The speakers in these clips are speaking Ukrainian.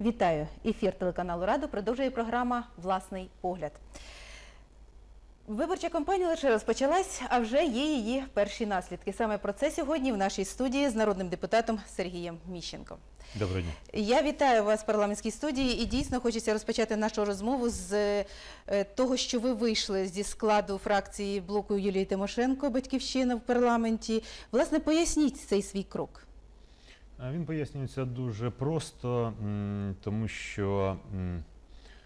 Вітаю! Ефір телеканалу Раду продовжує програма Власний погляд. Виборча кампанія лише розпочалась, а вже є її перші наслідки. Саме про це сьогодні в нашій студії з народним депутатом Сергієм Міщенко. Доброго дня. Я вітаю вас в парламентській студії і дійсно хочеться розпочати нашу розмову з е, того, що ви вийшли зі складу фракції блоку Юлії Тимошенко Батьківщина в парламенті. Власне, поясніть цей свій крок. А Він пояснюється дуже просто, тому що,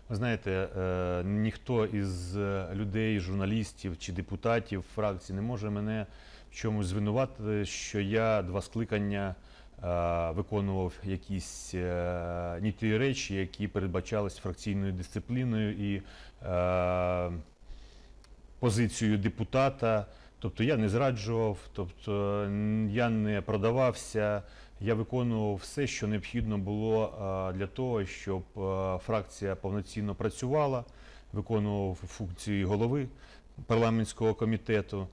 ви знаєте, е, ніхто із е, людей, журналістів чи депутатів фракції не може мене в чомусь звинуватити, що я два скликання е, виконував якісь е, не ті речі, які передбачались фракційною дисципліною і е, позицією депутата. Тобто я не зраджував, тобто я не продавався, я виконував все, що необхідно було для того, щоб фракція повноцінно працювала, виконував функції голови парламентського комітету.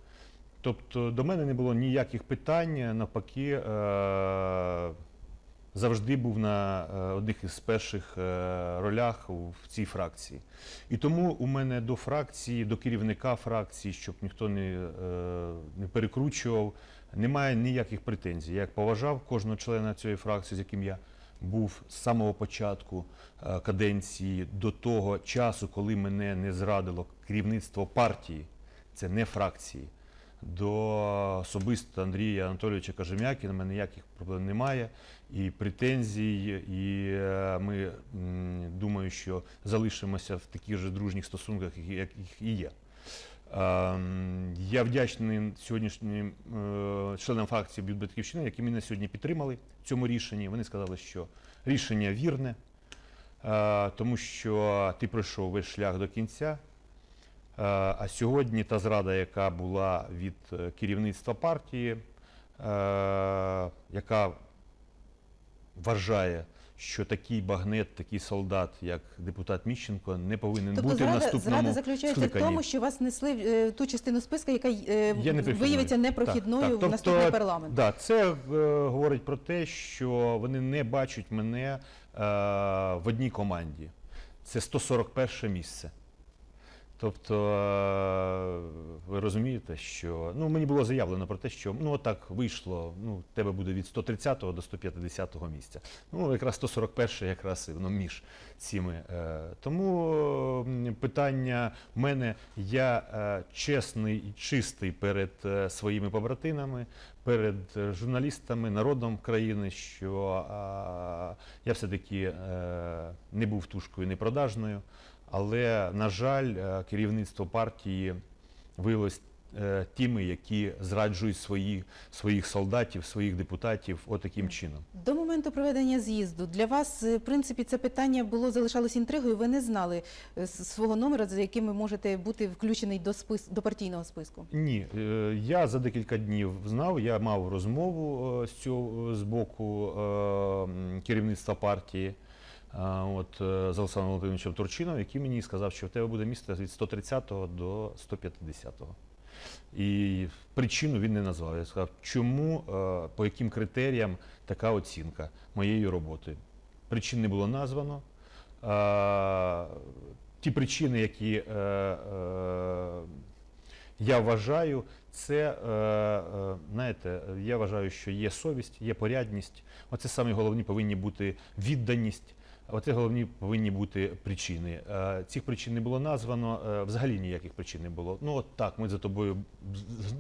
Тобто до мене не було ніяких питань, навпаки, е, завжди був на е, одних із перших е, ролях в цій фракції. І тому у мене до фракції, до керівника фракції, щоб ніхто е, не перекручував, немає ніяких претензій. Я як поважав кожного члена цієї фракції, з яким я був з самого початку е, каденції до того часу, коли мене не зрадило керівництво партії, це не фракції. До особисто Андрія Анатолійовича Кажем'якіна мене ніяких проблем немає і претензій, і е, ми думаю, що залишимося в таких же дружніх стосунках, яких і є. Я вдячний сьогоднішнім е, членам фракції «Б'ют Батьківщина, які мене сьогодні підтримали в цьому рішенні. Вони сказали, що рішення вірне, е, тому що ти пройшов весь шлях до кінця. Е, А сьогодні та зрада, яка була від керівництва партії, яка вважає, що такий багнет, такий солдат, як депутат Міщенко, не повинен Тобто бути в Зради наступному зрада заключається скликанні. в тому, що вас несли е, ту частину списка, яка е, Є виявиться непрохідною Так, так. в наступний Тобто, парламент. Да, це е, говорить про те, що вони не бачать мене е, в одній команді. Це 141 місце. Тобто, е, ви розумієте, що ну, мені було заявлено про те, що ну отак вийшло, ну, тебе буде від 130 до 150 місця. Ну, якраз 141 якраз і воно між цими. Е, тому питання в мене, я е, чесний і чистий перед своїми побратимами, перед журналістами, народом країни, що я все-таки е, не був тушкою непродажною. Але, на жаль, е, керівництво партії виявилось е, тими, які зраджують свої, своїх солдатів, своїх депутатів отаким чином. До моменту проведення з'їзду для вас, е, в принципі, це питання було залишалось інтригою. Ви не знали свого номера, за яким ви можете бути включений до спис до партійного списку. Ні, я за декілька днів знав, я мав розмову з цього з боку керівництва партії. От е, з Олександром Володимировичем Турчином, який мені сказав, що в тебе буде місце від 130 до 150. І причину він не назвав. Я сказав, чому, е, по яким критеріям така оцінка моєї роботи. Причин не було названо. Ті причини, які е, я вважаю, це знаєте, я вважаю, що є совість, є порядність. Оце саме головні повинні бути відданість. Оце головні повинні бути причини. Е, Цих причин не було названо, е, взагалі ніяких причин не було. Ну от так, ми за тобою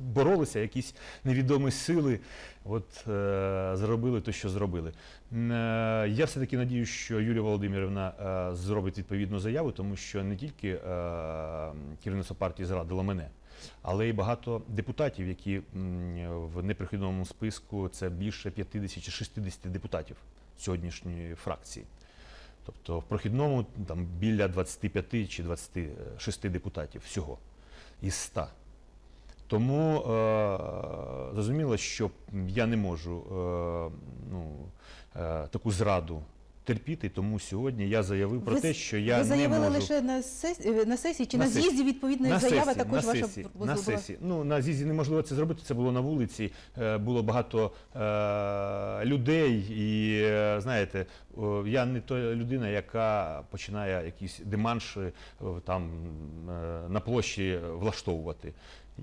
боролися, якісь невідомі сили от, е, зробили те, що зробили. Я все-таки надію, що Юлія Володимирівна зробить відповідну заяву, тому що не тільки керівництво партії зрадило мене, але й багато депутатів, які в неприхідному списку це більше 50 чи 60 депутатів сьогоднішньої фракції. Тобто в прохідному там біля 25 чи 26 депутатів всього із 100. Тому е, зрозуміло, що я не можу е, ну, е, таку зраду терпіти. Тому сьогодні я заявив про Ви те, що я ви не заявили можу... лише на сесії, на сесії чи На на, з'їзді відповідної на заяви сесії, також на ваша сесії, була- на сесії. Ну на з'їзді неможливо це зробити. Це було на вулиці. е, Було багато е, людей, і е, знаєте, я не та людина, яка починає якісь деманші е, там е, на площі влаштовувати.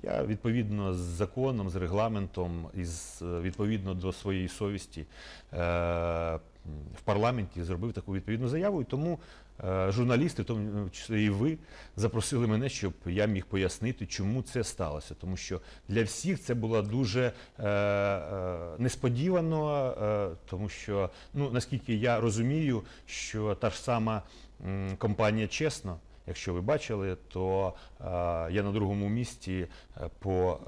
Я відповідно з законом, з регламентом і з, е, відповідно до своєї совісті е, в парламенті зробив таку відповідну заяву. І тому е, журналісти, тому і ви, запросили мене, щоб я міг пояснити, чому це сталося. Тому що для всіх це було дуже е, е, несподівано, тому що, ну наскільки я розумію, що та ж сама компанія чесно. Якщо ви бачили, то е, я на другому місці е, по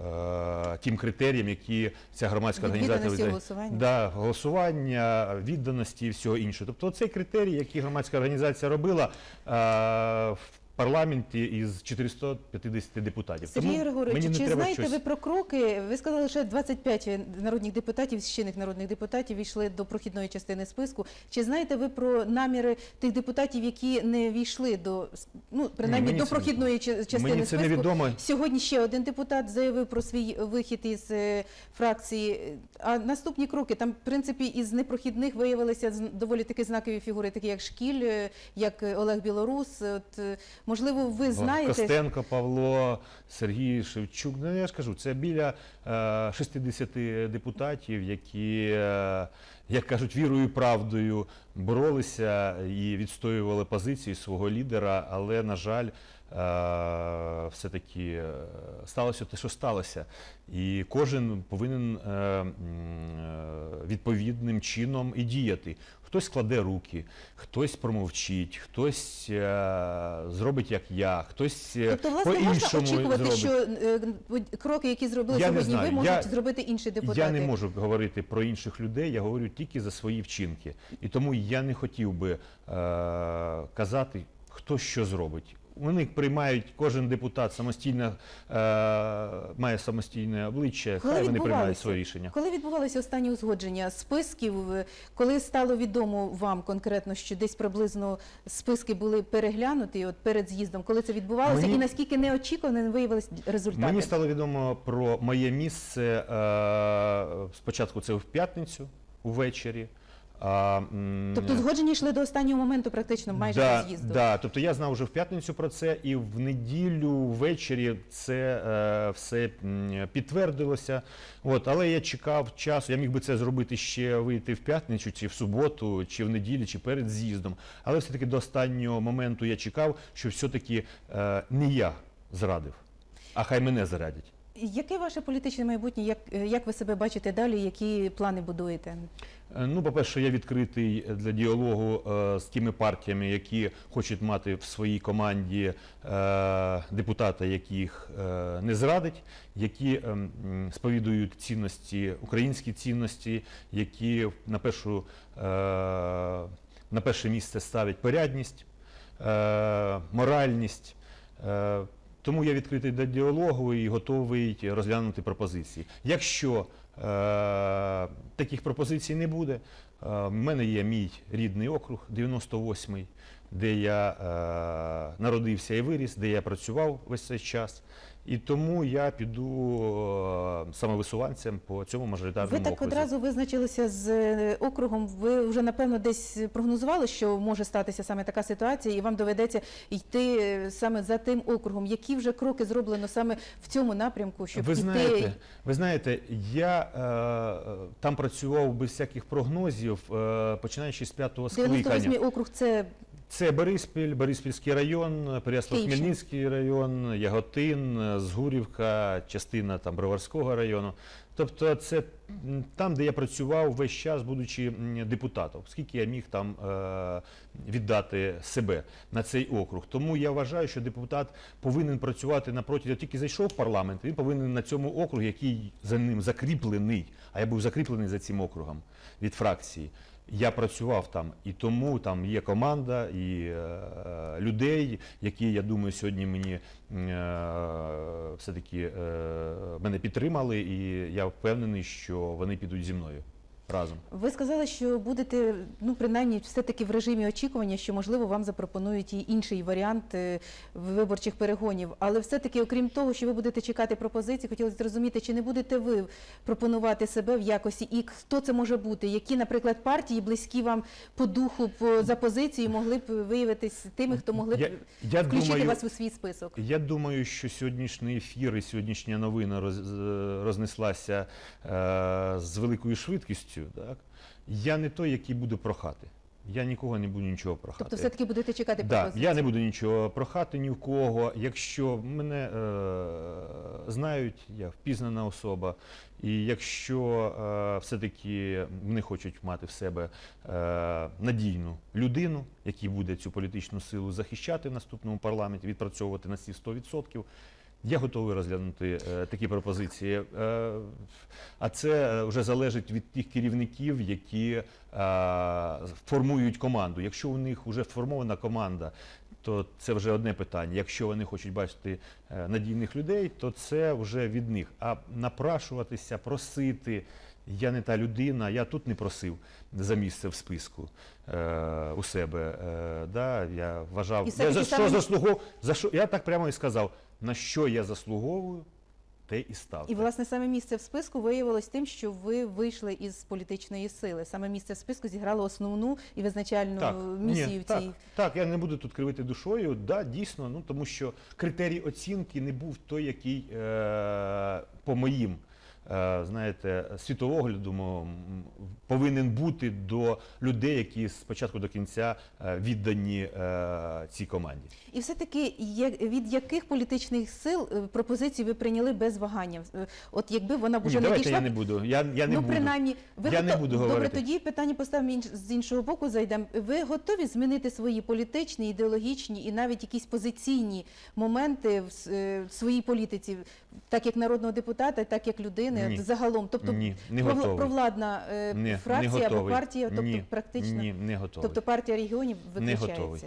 е, тим критеріям, які ця громадська організація відданості, голосування? Да, голосування, відданості і всього іншого. Тобто цей критерій, який громадська організація робила в парламенті із 450 депутатів. Сергій Григорович, чи знаєте щось... ви про кроки? Ви сказали, що 25 народних депутатів, чинних народних депутатів війшли до прохідної частини списку. Чи знаєте ви про наміри тих депутатів, які не війшли до ну принаймні мені до прохідної ча- частини Мені це списку? невідомо. Сьогодні ще один депутат заявив про свій вихід із е, фракції. А наступні кроки там, в принципі, із непрохідних виявилися доволі такі знакові фігури, такі як Шкіль, е, як Олег Білорус. От е, можливо, ви знаєте. Костенко, Павло, Сергій Шевчук. Ну я ж кажу, це біля е, 60 депутатів, які, е, як кажуть, вірою і правдою боролися і відстоювали позиції свого лідера, але, на жаль, е, все-таки е, сталося те, що сталося. І кожен повинен е, відповідним чином і діяти. Хтось складе руки, хтось промовчить, хтось зробить як я, хтось Тобто, власне, по-іншому очікувати, зробить. що кроки, які зробили Я сьогодні, ви можуть Я- зробити інші депутати. Я не можу говорити про інших людей, я говорю тільки за свої вчинки. І тому я не хотів би е, казати, хто що зробить. Вони приймають, кожен депутат самостійно е, має самостійне обличчя, Коли хай вони приймають своє рішення. Коли відбувалися останні узгодження списків, е, коли стало відомо вам конкретно, що десь приблизно списки були переглянуті от перед з'їздом, коли це відбувалося, Мені- і наскільки неочікувано виявилися результати? Мені стало відомо про моє місце е, спочатку це в п'ятницю увечері. А, Тобто згодження йшли до останнього моменту, практично майже да, до з'їзду. Да, тобто я знав вже в п'ятницю про це, і в неділю ввечері це е, все підтвердилося. От, але я чекав часу. Я міг би це зробити ще вийти в п'ятницю, чи в суботу, чи в неділю, чи перед з'їздом. Але все-таки до останнього моменту я чекав, що все-таки е, не я зрадив, а хай мене зарадять. Яке ваше політичне майбутнє? Як, е, як ви себе бачите далі? Які плани будуєте? Е, Ну, по-перше, я відкритий для діалогу е, з тими партіями, які хочуть мати в своїй команді депутата, яких не зрадить, які е, сповідують цінності, українські цінності, які на першу на перше місце ставлять порядність, моральність. Тому я відкритий до діалогу і готовий розглянути пропозиції. Якщо е, таких пропозицій не буде, е, в мене є мій рідний округ, 98-й, де я е, народився і виріс, де я працював весь цей час. І тому я піду е, самовисуванцем по цьому мажоритарному Ви так окрузі. одразу визначилися з е, округом. Ви вже напевно десь прогнозували, що може статися саме така ситуація, і вам доведеться йти е, саме за тим округом. Які вже кроки зроблено саме в цьому напрямку, щоб ви іти? знаєте, ви знаєте, я е, там працював без всяких прогнозів, е, починаючи з п'ятого скликання. 98-й округ це Це Бориспіль, Бориспільський район, Переяслав-Хмельницький район, Яготин, Згурівка, частина там Броварського району. Тобто це там, де я працював весь час, будучи депутатом, скільки я міг там е, віддати себе на цей округ. Тому я вважаю, що депутат повинен працювати напроти, я тільки зайшов в парламент, він повинен на цьому округу, який за ним закріплений, а я був закріплений за цим округом від фракції. Я працював там, і тому там є команда і е, людей, які, я думаю, сьогодні мені е, все-таки е, мене підтримали, і я впевнений, що вони підуть зі мною. Разом. Ви сказали, що будете, ну принаймні, все-таки в режимі очікування, що можливо вам запропонують і інший варіант е, виборчих перегонів. Але все-таки, окрім того, що ви будете чекати пропозиції, хотілося зрозуміти, чи не будете ви пропонувати себе в якості і хто це може бути? Які, наприклад, партії близькі вам по духу, по за позицією могли б виявитись тими, хто могли б Я, я включити думаю, вас у свій список? Я думаю, що сьогоднішній ефір і сьогоднішня новина роз, рознеслася е, з великою швидкістю. Так? Я не той, який буде прохати. Я нікого не буду нічого прохати. Тобто, все-таки будете чекати Да, я не буду нічого прохати ні в кого. Якщо мене е, знають, я впізнана особа, і якщо е, все-таки вони хочуть мати в себе е, надійну людину, який буде цю політичну силу захищати в наступному парламенті, відпрацьовувати на ці 100%, я готовий розглянути е, такі пропозиції. Е, а це вже залежить від тих керівників, які е, формують команду. Якщо у них вже сформована команда, то це вже одне питання. Якщо вони хочуть бачити е, надійних людей, то це вже від них. А напрашуватися, просити. Я не та людина, я тут не просив за місце в списку е, у себе. Е, да, я вважав, І я за що саме- заслуговую, за що я так прямо і сказав, на що я заслуговую, те і став. І власне саме місце в списку виявилось тим, що ви вийшли із політичної сили. Саме місце в списку зіграло основну і визначальну так, місію ні, в так, цій. так, я не буду тут кривити душою. Да, дійсно, ну тому що критерій оцінки не був той, який е, по моїм. Е, Знаєте, світовогляду повинен бути до людей, які з початку до кінця е, віддані е, цій команді. І все-таки я- від яких політичних сил пропозиції ви прийняли без вагання? От якби вона б уже давайте надійшла, я не буду. Я, я не ну буду. принаймні, ви Я не буду Добре, говорити. тоді питання поставимо інш- з іншого боку. Зайдемо. Ви готові змінити свої політичні, ідеологічні і навіть якісь позиційні моменти в своїй політиці, так як народного депутата, так як людини, Ні. загалом? Тобто Ні, не готовий. провладна е, Ні, фракція не або готовий. партія, тобто Ні, практично. Ні, не готовий. Тобто партія регіонів Не виключається. готовий.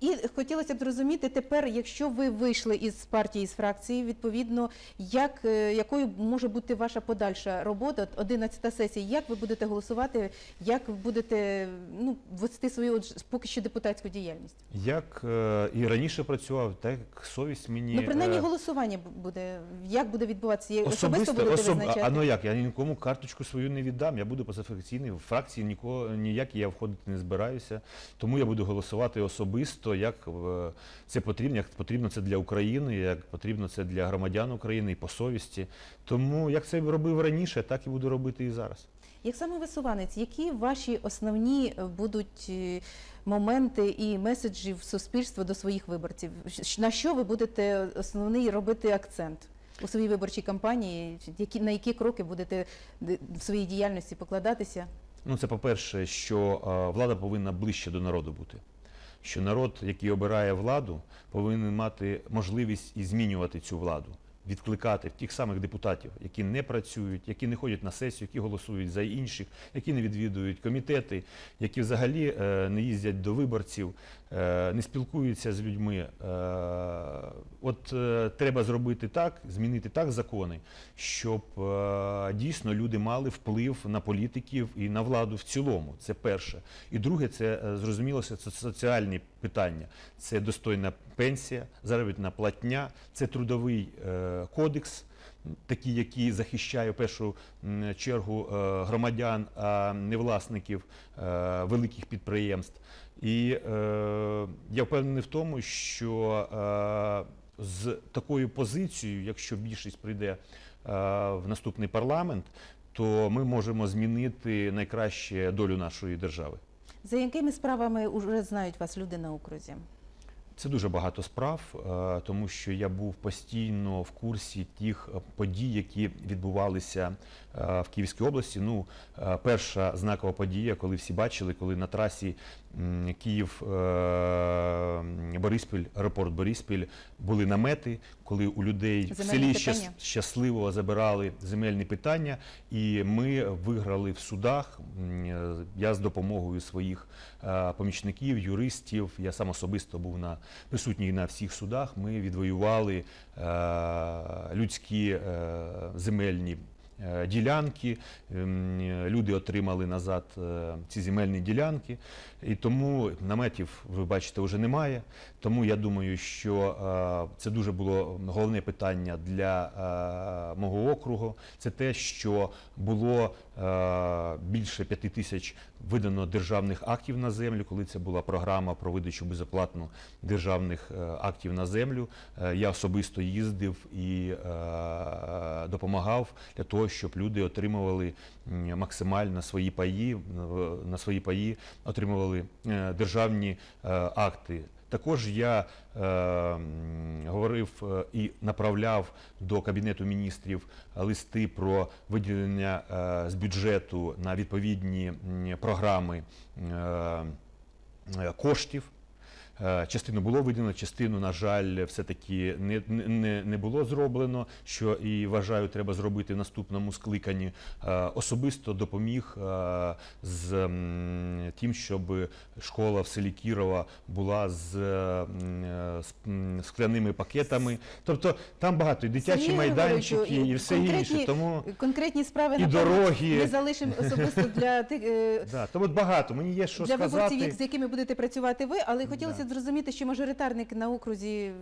І хотілося б зрозуміти тепер, якщо ви вийшли із партії, з фракції, відповідно, як, е, якою може бути ваша подальша робота, 11 сесія, як ви будете голосувати, як ви будете ну, вести свою поки що депутатську діяльність? Як е, і раніше працював, так совість мені. ну, принаймні е, голосування буде, як буде відбуватися? Особисто, Особисто, будете особ... визначати? а ну як, я нікому карточку свою не віддам, я буду позафракційний, в фракції нікого, ніякі я входити не збираюся, тому я буду голосувати особисто, як е, це потрібно, як потрібно це для України, як потрібно це для громадян України і по совісті. Тому як це робив раніше, так і буду робити і зараз. Як самовисуванець, які ваші основні е, будуть е, моменти і меседжі в суспільство до своїх виборців? На що ви будете основний робити акцент у своїй виборчій кампанії? Які на які кроки будете в своїй діяльності покладатися? Ну, це по-перше, що е, влада повинна ближче до народу бути. Що народ, який обирає владу, повинен мати можливість і змінювати цю владу, відкликати тих самих депутатів, які не працюють, які не ходять на сесію, які голосують за інших, які не відвідують комітети, які взагалі е, не їздять до виборців, не спілкуються з людьми. Е, От е, треба зробити так, змінити так закони, щоб е, дійсно люди мали вплив на політиків і на владу в цілому. Це перше. І друге, це е, зрозуміло, це соціальні питання. Це достойна пенсія, заробітна платня, це трудовий е, кодекс. Такий, який захищає в першу чергу е, громадян, а не власників е, великих підприємств. І е, я впевнений в тому, що з такою позицією, якщо більшість прийде в наступний парламент, то ми можемо змінити найкраще долю нашої держави. За якими справами вже знають вас люди на окрузі? Це дуже багато справ, е, тому що я був постійно в курсі тих е, подій, які відбувалися е, в Київській області. Ну, перша знакова подія, коли всі бачили, коли на трасі Київ е, Бориспіль, аеропорт Бориспіль, були намети, коли у людей в селі питання. щасливо забирали земельні питання, і ми виграли в судах. Я з допомогою своїх е, помічників, юристів, я сам особисто був на присутній на всіх судах. Ми відвоювали е, людські земельні ділянки. Ем, е, Люди отримали назад е, ці земельні ділянки, і тому наметів, ви бачите, вже немає. Тому я думаю, що е, це дуже було головне питання для е, мого округу. Це те, що було е, більше п'яти тисяч видано державних актів на землю, коли це була програма про видачу безоплатно державних е, актів на землю. Е, Я особисто їздив і е, допомагав для того, щоб люди отримували максимально свої паї, на свої паї отримували е, державні е, акти. Також я е, говорив і направляв до Кабінету міністрів листи про виділення е, з бюджету на відповідні програми е, е, коштів. Е, Частину було виділено, частину, на жаль, все-таки не, не, не було зроблено, що і вважаю, треба зробити в наступному скликанні. Е, Особисто допоміг е, з тим, щоб школа в селі Кірова була з, скляними пакетами. Тобто там багато і дитячі Сергію майданчики, Григоровичу, і все інше. Тому Конкретні справи І дороги. ми залишимо особисто для тих. да, тому багато. Мені є що для сказати. виборців, з якими будете працювати ви, але хотілося Да. Зрозуміти, що мажоритарник на окрузі,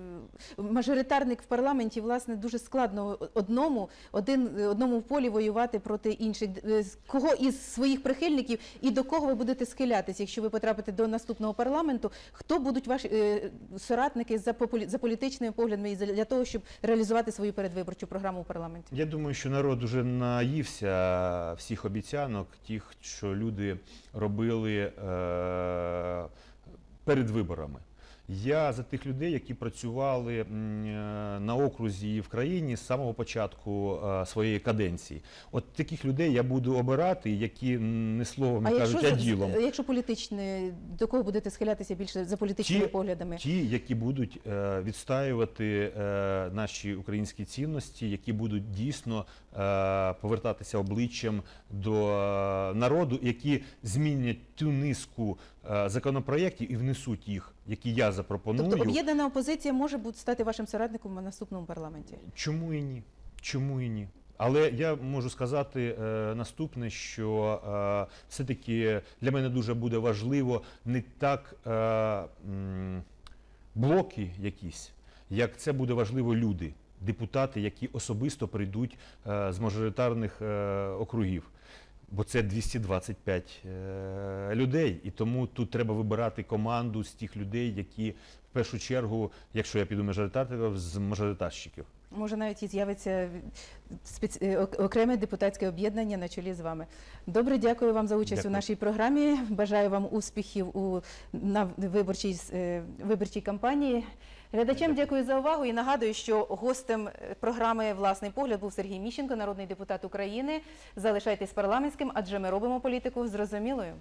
е, мажоритарник в парламенті, власне, дуже складно одному, один, одному в полі воювати проти інших. Е, Кого із своїх прихильників і до кого ви будете схилятися, якщо ви потрапите до наступного парламенту? Хто будуть ваші е, соратники за, популі- за політичними поглядами і для того, щоб реалізувати свою передвиборчу програму у парламенті? Я думаю, що народ уже наївся всіх обіцянок, тих, що люди робили е, перед виборами. Я за тих людей, які працювали е, на окрузі і в країні з самого початку е, своєї каденції. От таких людей я буду обирати, які не словом А кажуть, якщо, а ділом. за- якщо політичне, до кого будете схилятися більше за політичними Ті- поглядами? Ті, які будуть е, відстаювати наші українські цінності, які будуть дійсно повертатися обличчям до е, народу, які змінять ту низку е, законопроєктів і внесуть їх, які я запропоную. Тобто об'єднана опозиція може бути стати вашим соратником в наступному парламенті. Чому і ні? Чому і ні? Але я можу сказати е, наступне, що е, все-таки для мене дуже буде важливо не так е, блоки якісь, як це буде важливо люди, депутати, які особисто прийдуть е, з мажоритарних е, округів. Бо це 225 е, людей, і тому тут треба вибирати команду з тих людей, які в першу чергу, якщо я піду мажоритарників, з мажоритарщиків. Може, навіть і з'явиться окреме депутатське об'єднання на чолі з вами. Добре, дякую вам за участь Дякую. у нашій програмі. Бажаю вам успіхів у на виборчій виборчій кампанії. Глядачам дякую за увагу і нагадую, що гостем е, програми Власний погляд був Сергій Міщенко, народний депутат України. Залишайтесь парламентським, адже ми робимо політику зрозумілою.